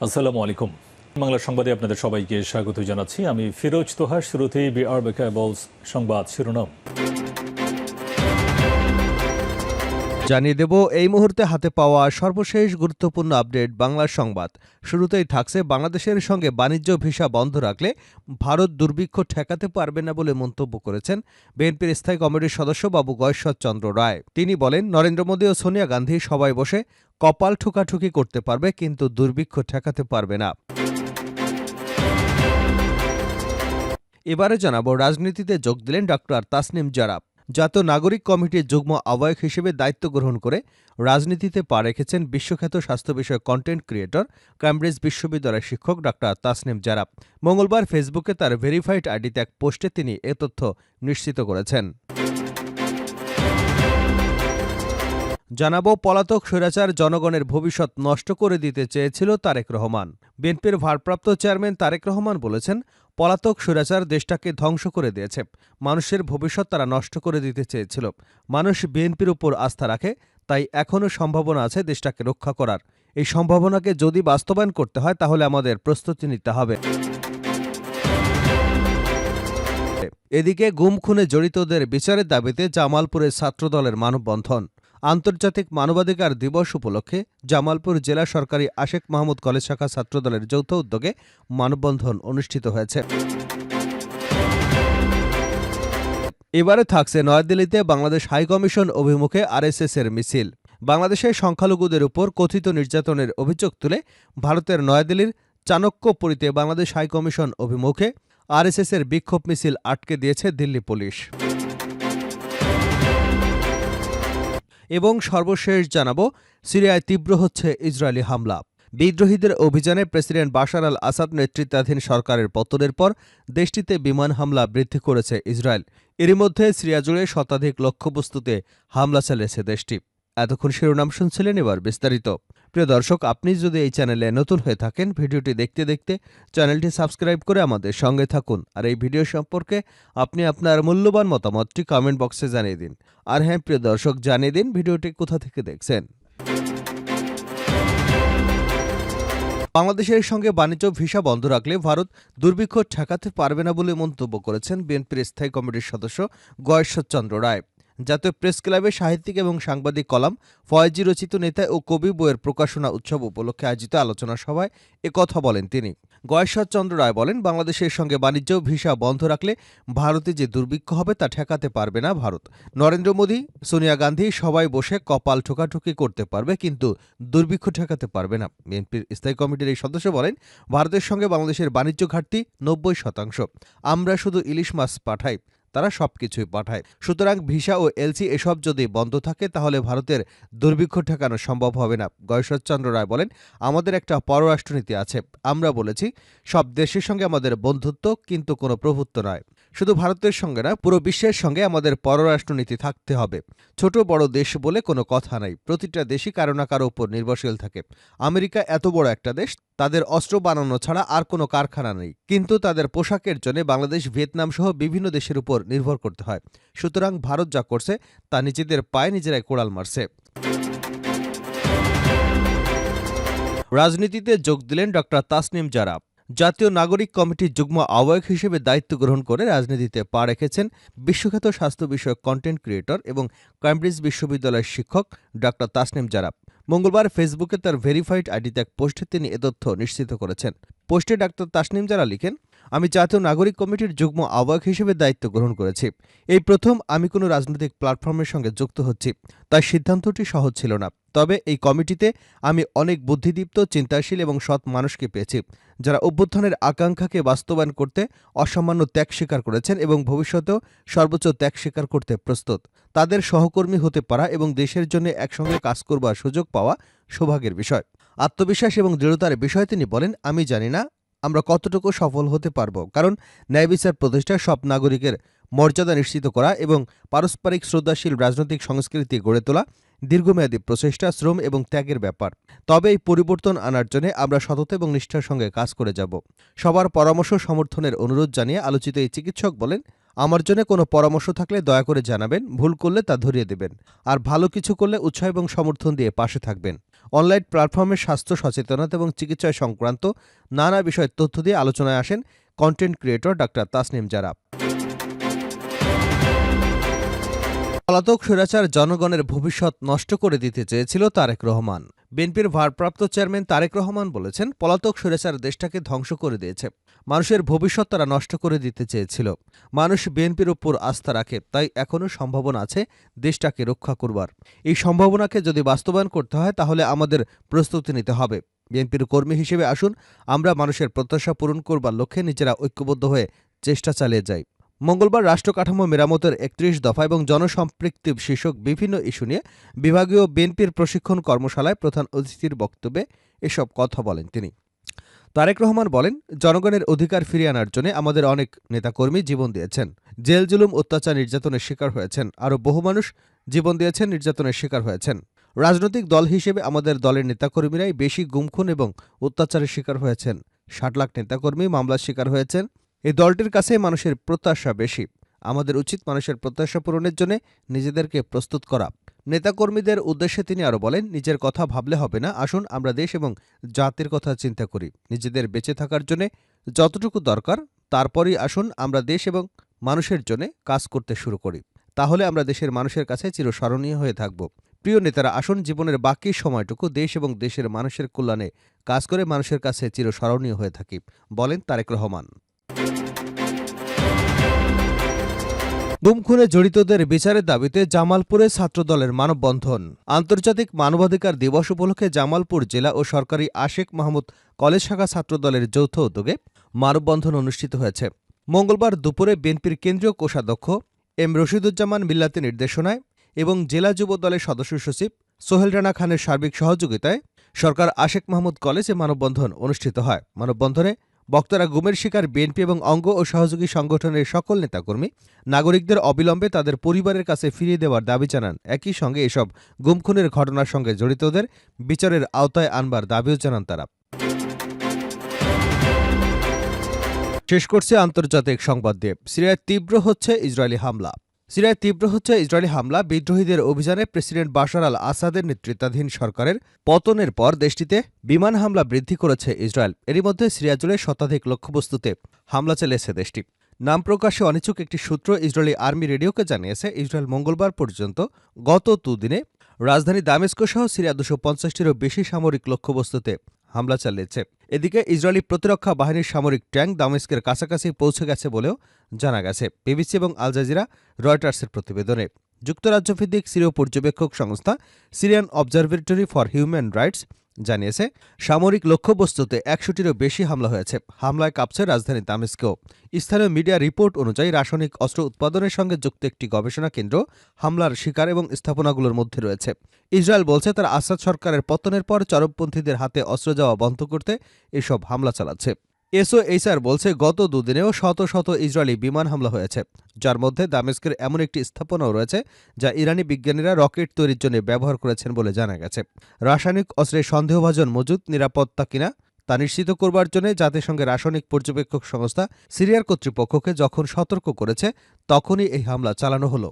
আসসালামু আলাইকুম। বাংলা সংবাদে আপনাদের সবাইকে স্বাগত জানাচ্ছি। আমি ফিরোজ তোহার, শুরুতেই বেকাবলস সংবাদ শিরোনাম। জানিয়ে দেব, এই মুহূর্তে হাতে পাওয়া সর্বশেষ গুরুত্বপূর্ণ আপডেট বাংলার সংবাদ। শুরুতেই থাকছে, বাংলাদেশের সঙ্গে বাণিজ্য ভিসা বন্ধ রাখলে ভারত দুর্ভিক্ষ ঠেকাতে পারবে না বলে মন্তব্য করেছেন বিএনপির স্থায়ী কমিটির সদস্য বাবু গয়েশ্বর চন্দ্র রায়। তিনি বলেন, নরেন্দ্র মোদী ও সোনিয়া গান্ধী সবাই বসে কপাল ঠুকাঠুকি করতে পারবে, কিন্তু দুর্ভিক্ষ ঠেকাতে পারবে না। এবারে জানাব, রাজনীতিতে যোগ দিলেন ডক্টর তাসনিম জারাব। জাতীয় নাগরিক কমিটির যুগ্ম আহ্বায়ক হিসেবে দায়িত্ব গ্রহণ করে রাজনীতিতে পা রেখেছেন বিশ্বখ্যাত স্বাস্থ্য বিষয়ক কন্টেন্ট ক্রিয়েটর ক্যামব্রিজ বিশ্ববিদ্যালয়ের শিক্ষক ডক্টর তাসনিম জারাব। মঙ্গলবার ফেসবুকে তার ভেরিফাইড আইডিতে এক পোস্টে তিনি এ তথ্য নিশ্চিত করেছেন। জানাব, পলাতক স্বৈরাচার জনগণের ভবিষ্যৎ নষ্ট করে দিতে চেয়েছিল তারেক রহমান। বিএনপির ভারপ্রাপ্ত চেয়ারম্যান তারেক রহমান বলেছেন, পলাতক স্বৈরাচার দেশটাকে ধ্বংস করে দিয়েছে। মানুষের ভবিষ্যৎ তারা নষ্ট করে দিতে চেয়েছিল। মানুষ বিএনপির উপর আস্থা রাখে, তাই এখনও সম্ভাবনা আছে দেশটাকে রক্ষা করার। এই সম্ভাবনাকে যদি বাস্তবায়ন করতে হয়, তাহলে আমাদের প্রস্তুতি নিতে হবে। এদিকে গুম খুনে জড়িতদের বিচারের দাবিতে জামালপুরের ছাত্রদলের মানববন্ধন। আন্তর্জাতিক মানবাধিকার দিবস উপলক্ষে জামালপুর জেলা সরকারি আশেক মাহমুদ কলেজ শাখা ছাত্রদলের যৌথ উদ্যোগে মানববন্ধন অনুষ্ঠিত হয়েছে। এবারে থাকছে নয়াদিল্লিতে বাংলাদেশ হাইকমিশন অভিমুখে আরএসএস এর মিছিল। বাংলাদেশের সংখ্যালঘুদের উপর কথিত নির্যাতনের অভিযোগ তুলে ভারতের নয়াদিল্লির চাণক্যপুরীতে বাংলাদেশ হাইকমিশন অভিমুখে আরএসএস এর বিক্ষোভ মিছিল আটকে দিয়েছে দিল্লি পুলিশ। এবং সর্বশেষ জানাব, সিরিয়ায় তীব্র হচ্ছে ইসরায়েলি হামলা। বিদ্রোহীদের অভিযানে প্রেসিডেন্ট বাশার আল আসাদ নেতৃত্বাধীন সরকারের পতনের পর দেশটিতে বিমান হামলা বৃদ্ধি করেছে ইসরায়েল। এরই মধ্যে সিরিয়া জুড়ে শতাধিক লক্ষ্যবস্তুতে হামলা চালিয়েছে দেশটি। এতক্ষণ শিরোনাম শুনছিলেন এবার বিস্তারিত। প্রিয় দর্শক, আপনি যদি এই চ্যানেলে নতুন হয়ে থাকেন, ভিডিওটি দেখতে দেখতে চ্যানেলটি সাবস্ক্রাইব করে আমাদের সঙ্গে থাকুন। আর এই ভিডিও সম্পর্কে আপনি আপনার মূল্যবান মতামতটি কমেন্ট বক্সে জানিয়ে দিন। আর হ্যাঁ প্রিয় দর্শক, জানিয়ে দিন ভিডিওটি কোথা থেকে দেখছেন। বাংলাদেশের সঙ্গে বাণিজ্য ভিসা বন্ধ রাখলে ভারত দুর্ভিক্ষ ঠেকাতে পারবে না বলে মন্তব্য করেছেন বিএনপির স্থায়ী কমিটির সদস্য গয়েশ্বর চন্দ্র রায়। জাতীয় প্রেস ক্লাবে সাহিত্যিক এবং সাংবাদিক কলাম ফয়েজি রচিত নেতা ও কবি বইয়ের প্রকাশনা উৎসব উপলক্ষে আয়োজিত আলোচনা সভায় কথা বলেন তিনি। গয়েশ্বর চন্দ্র রায় বলেন, বাংলাদেশের সঙ্গে বাণিজ্য, ভিসা বন্ধ রাখলে ভারতে যে দুর্ভিক্ষ হবে তা ঠেকাতে পারবে না ভারত। নরেন্দ্র মোদী, সোনিয়া গান্ধী সবাই বসে কপাল ঠোকাঠুকি করতে পারবে, কিন্তু দুর্ভিক্ষ ঠেকাতে পারবে না। বিএনপির স্থায়ী কমিটির এই সদস্য বলেন, ভারতের সঙ্গে বাংলাদেশের বাণিজ্য ঘাটতি নব্বই শতাংশ। আমরা শুধু ইলিশ মাছ পাঠাই। তারা সবকিছুই পাঠায়। সুতরাং ভিসা ও এলসি এসব যদি বন্ধ থাকে, তাহলে ভারতের দুর্ভিক্ষ ঠেকানো সম্ভব হবে না গয়েশ্বরচন্দ্র রায় বলেন। আমাদের একটা পররাষ্ট্রনীতি আছে, আমরা বলেছি, সব দেশের সঙ্গে আমাদের বন্ধুত্ব কিন্তু কোনো প্রভুত্ব নয়। শুধু ভারতের সঙ্গে না, পুরো বিশ্বের সঙ্গে আমাদের পররাষ্ট্রনীতি থাকতে হবে। ছোট বড় দেশ বলে কোনো কথা নাই, প্রতিটা দেশই কারও না কারও উপর নির্ভরশীল থাকে। আমেরিকা এত বড় একটা দেশ তাদের অস্ত্র বানানো ছাড়া আর কোনো কারখানা নেই। কিন্তু তাদের পোশাকের জন্য বাংলাদেশ, ভিয়েতনাম সহ বিভিন্ন দেশের উপর নির্ভর করতে হয়। সুতরাং ভারত যা করছে, তা নিজেদের পায়ে নিজেরাই কোড়াল মারছে। রাজনীতিতে যোগ দিলেন ডক্টর তাসনিম জারাব। জাতীয় নাগরিক কমিটির যুগ্ম আহ্বায়ক হিসেবে দায়িত্ব গ্রহণ করে রাজনীতিতে পা রেখেছেন বিশ্বখ্যাত স্বাস্থ্য বিষয়ক কন্টেন্ট ক্রিয়েটর এবং ক্যামব্রিজ বিশ্ববিদ্যালয়ের শিক্ষক ডক্টর তাসনিম জারাব। মঙ্গলবার ফেসবুকে তার ভেরিফাইড আইডিতে এক পোস্টে তিনি এ তথ্য নিশ্চিত করেছেন। পোস্টে ডাক্তার তাসনিম জারা লিখেন, আমি জাতীয় নাগরিক কমিটির যুগ্ম আহ্বায়ক হিসেবে দায়িত্ব গ্রহণ করেছি। এই প্রথম আমি কোনো রাজনৈতিক প্ল্যাটফর্মের সঙ্গে যুক্ত হচ্ছি, তাই সিদ্ধান্তটি সহজ ছিল না। তবে এই কমিটিতে আমি অনেক বুদ্ধিদীপ্ত, চিন্তাশীল এবং সৎ মানুষকে পেয়েছি, যারা অভ্যুত্থানের আকাঙ্ক্ষাকে বাস্তবায়ন করতে অসামান্য ত্যাগ স্বীকার করেছেন এবং ভবিষ্যতেও সর্বোচ্চ ত্যাগ স্বীকার করতে প্রস্তুত। তাদের সহকর্মী হতে পারা এবং দেশের জন্য একসঙ্গে কাজ করবার সুযোগ পাওয়া সৌভাগ্যের বিষয়। আত্মবিশ্বাস এবং দৃঢ়তার বিষয়ে তিনি বলেন, আমি জানি না আমরা কতটুকু সফল হতে পারব। কারণ ন্যায় বিচার প্রতিষ্ঠা সব নাগরিকের মর্যাদা নিশ্চিত করা এবং পারস্পরিক শ্রদ্ধাশীল রাজনৈতিক সংস্কৃতি গড়ে তোলা দীর্ঘমেয়াদী প্রচেষ্টা, শ্রম এবং ত্যাগের ব্যাপার। তবে এই পরিবর্তন আনার জন্য আমরা সততা এবং নিষ্ঠার সঙ্গে কাজ করে যাব। সবার পরামর্শ সমর্থনের অনুরোধ জানিয়ে আলোচিত এই চিকিৎসক বলেন, আমার জন্য কোনো পরামর্শ থাকলে দয়া করে জানাবেন, ভুল করলে তা ধরিয়ে দেবেন। আর ভালো কিছু করলে উৎসাহ এবং সমর্থন দিয়ে পাশে থাকবেন। অনলাইন প্ল্যাটফর্মে স্বাস্থ্য সচেতনতা এবং চিকিৎসা সংক্রান্ত নানা বিষয়ের তথ্য দিয়ে আলোচনায় আসেন content creator doctor Tasnim Zara পলাতক স্বৈরাচার জনগণের ভবিষ্যৎ নষ্ট করে দিতে চেয়েছিল তারেক রহমান। বিএনপির ভারপ্রাপ্ত চেয়ারম্যান তারেক রহমান বলেছেন, পলাতক স্বৈরাচার দেশটাকে ধ্বংস করে দিয়েছে। মানুষের ভবিষ্যৎ তারা নষ্ট করে দিতে চেয়েছিল। মানুষ বিএনপির উপর আস্থা রাখে, তাই এখনও সম্ভাবনা আছে দেশটাকে রক্ষা করবার। এই সম্ভাবনাকে যদি বাস্তবায়ন করতে হয়, তাহলে আমাদের প্রস্তুতি নিতে হবে। বিএনপির কর্মী হিসেবে আসুন, আমরা মানুষের প্রত্যাশা পূরণ করবার লক্ষ্যে নিজেরা ঐক্যবদ্ধ হয়ে চেষ্টা চালিয়ে যাই। মঙ্গলবার রাষ্ট্র কাঠামো মেরামতের একত্রিশ দফা এবং জনসম্পৃক্তি শীর্ষক বিভিন্ন ইস্যু নিয়ে বিভাগীয় বিএনপির প্রশিক্ষণ কর্মশালায় প্রধান অতিথির বক্তব্যে এসব কথা বলেন তিনি। তারেক রহমান বলেন, জনগণের অধিকার ফিরিয়ে আনার জন্য আমাদের অনেক নেতাকর্মী জীবন দিয়েছেন। জেল, জুলুম, অত্যাচার, নির্যাতনের শিকার হয়েছেন। আরও বহু মানুষ জীবন দিয়েছেন, নির্যাতনের শিকার হয়েছেন। রাজনৈতিক দল হিসেবে আমাদের দলের নেতাকর্মীরাই বেশি গুমখুন এবং অত্যাচারের শিকার হয়েছেন। ষাট লাখ নেতাকর্মী মামলার শিকার হয়েছেন। এই দলটির কাছে মানুষের প্রত্যাশা বেশি। আমাদের উচিত মানুষের প্রত্যাশা পূরণের জন্য নিজেদেরকে প্রস্তুত করা। নেতাকর্মীদের উদ্দেশ্যে তিনি আরও বলেন, নিজের কথা ভাবলে হবে না। আসুন, আমরা দেশ এবং জাতির কথা চিন্তা করি। নিজেদের বেঁচে থাকার জন্য যতটুকু দরকার, তারপরই আসুন, আমরা দেশ এবং মানুষের জন্য কাজ করতে শুরু করি। তাহলে আমরা দেশের মানুষের কাছে চিরস্মরণীয় হয়ে থাকব। প্রিয় নেতারা, আসুন, জীবনের বাকি সময়টুকু দেশ এবং দেশের মানুষের কল্যাণে কাজ করে মানুষের কাছে চিরস্মরণীয় হয়ে থাকি, বলেন তারেক রহমান। গুম খুনে জড়িতদের বিচারের দাবিতে জামালপুরে ছাত্রদলের মানববন্ধন। আন্তর্জাতিক মানবাধিকার দিবস উপলক্ষে জামালপুর জেলা ও সরকারি আশেক মাহমুদ কলেজ শাখা ছাত্রদলের যৌথ উদ্যোগে মানববন্ধন অনুষ্ঠিত হয়েছে। মঙ্গলবার দুপুরে বিএনপির কেন্দ্রীয় কোষাধ্যক্ষ এম রশিদুজ্জামান মিল্লাতের নির্দেশনায় এবং জেলা যুব দলের সদস্য সচিব সোহেল রানা খানের সার্বিক সহযোগিতায় সরকার আশেক মাহমুদ কলেজে মানববন্ধন অনুষ্ঠিত হয়। মানববন্ধনে বক্তারা গুমের শিকার বিএনপি এবং অঙ্গ ও সহযোগী সংগঠনের সকল নেতাকর্মী নাগরিকদের অবিলম্বে তাদের পরিবারের কাছে ফিরিয়ে দেওয়ার দাবি জানান। একই সঙ্গে এসব গুমখুনের ঘটনার সঙ্গে জড়িতদের বিচারের আওতায় আনবার দাবিও জানান তারা। শেষ করছে আন্তর্জাতিক সংবাদ দিয়ে সিরিয়ায় তীব্র হচ্ছে ইসরায়েলি হামলা। সিরিয়ায় তীব্র হচ্ছে ইসরায়েলি হামলা। বিদ্রোহীদের অভিযানে প্রেসিডেন্ট বাশার আল আসাদের নেতৃত্বাধীন সরকারের পতনের পর দেশটিতে বিমান হামলা বৃদ্ধি করেছে ইসরায়েল। এরই মধ্যে সিরিয়া জুড়ে শতাধিক লক্ষ্যবস্তুতে হামলা চালিয়েছে দেশটি। নাম প্রকাশে অনিচ্ছুক একটি সূত্র ইসরায়েলি আর্মি রেডিওকে জানিয়েছে, ইসরায়েল মঙ্গলবার পর্যন্ত গত দুদিনে রাজধানী দামেস্ক সহ সিরিয়া দুশো পঞ্চাশটিরও বেশি সামরিক লক্ষ্যবস্তুতে হামলা চালিয়েছে। এদিকে ইসরায়েলি প্রতিরক্ষা বাহিনীর সামরিক ট্যাঙ্ক দামেস্কের কাছাকাছি পৌঁছে গেছে বলেও জানা গেছে। বিবিসি এবং আল জাজিরা, রয়টার্সের প্রতিবেদনে। যুক্তরাজ্যভিত্তিক সিরীয় পর্যবেক্ষক সংস্থা Syrian observatory for human rights জানিয়েছে, সামরিক লক্ষ্যবস্তুতে একশোটিরও বেশি হামলা হয়েছে। হামলায় কাঁপছে রাজধানী তামিস্কেও স্থানীয় মিডিয়া রিপোর্ট অনুযায়ী রাসায়নিক অস্ত্র উৎপাদনের সঙ্গে যুক্ত একটি গবেষণা কেন্দ্র হামলার শিকার এবং স্থাপনাগুলোর মধ্যে রয়েছে। ইসরায়েল বলছে, তারা আসাদ সরকারের পতনের পর চরমপন্থীদের হাতে অস্ত্র যাওয়া বন্ধ করতে এসব হামলা চালাচ্ছে। এসওএইচআর বলছে, গত দুদিনেও শত শত ইসরায়েলি বিমান হামলা হয়েছে। যার মধ্যে দামেস্কের এমন একটি স্থাপনাও রয়েছে, যা ইরানি বিজ্ঞানীরা রকেট তৈরির জন্য ব্যবহার করেছেন বলে জানা গেছে। রাসায়নিক অস্ত্রের সন্দেহভাজন মজুদ, নিরাপত্তা কিনা তা নিশ্চিত করবার জন্য জাতিসংঘের রাসায়নিক পর্যবেক্ষক সংস্থা সিরিয়ার কর্তৃপক্ষকে যখন সতর্ক করেছে, তখনই এই হামলা চালানো হলো।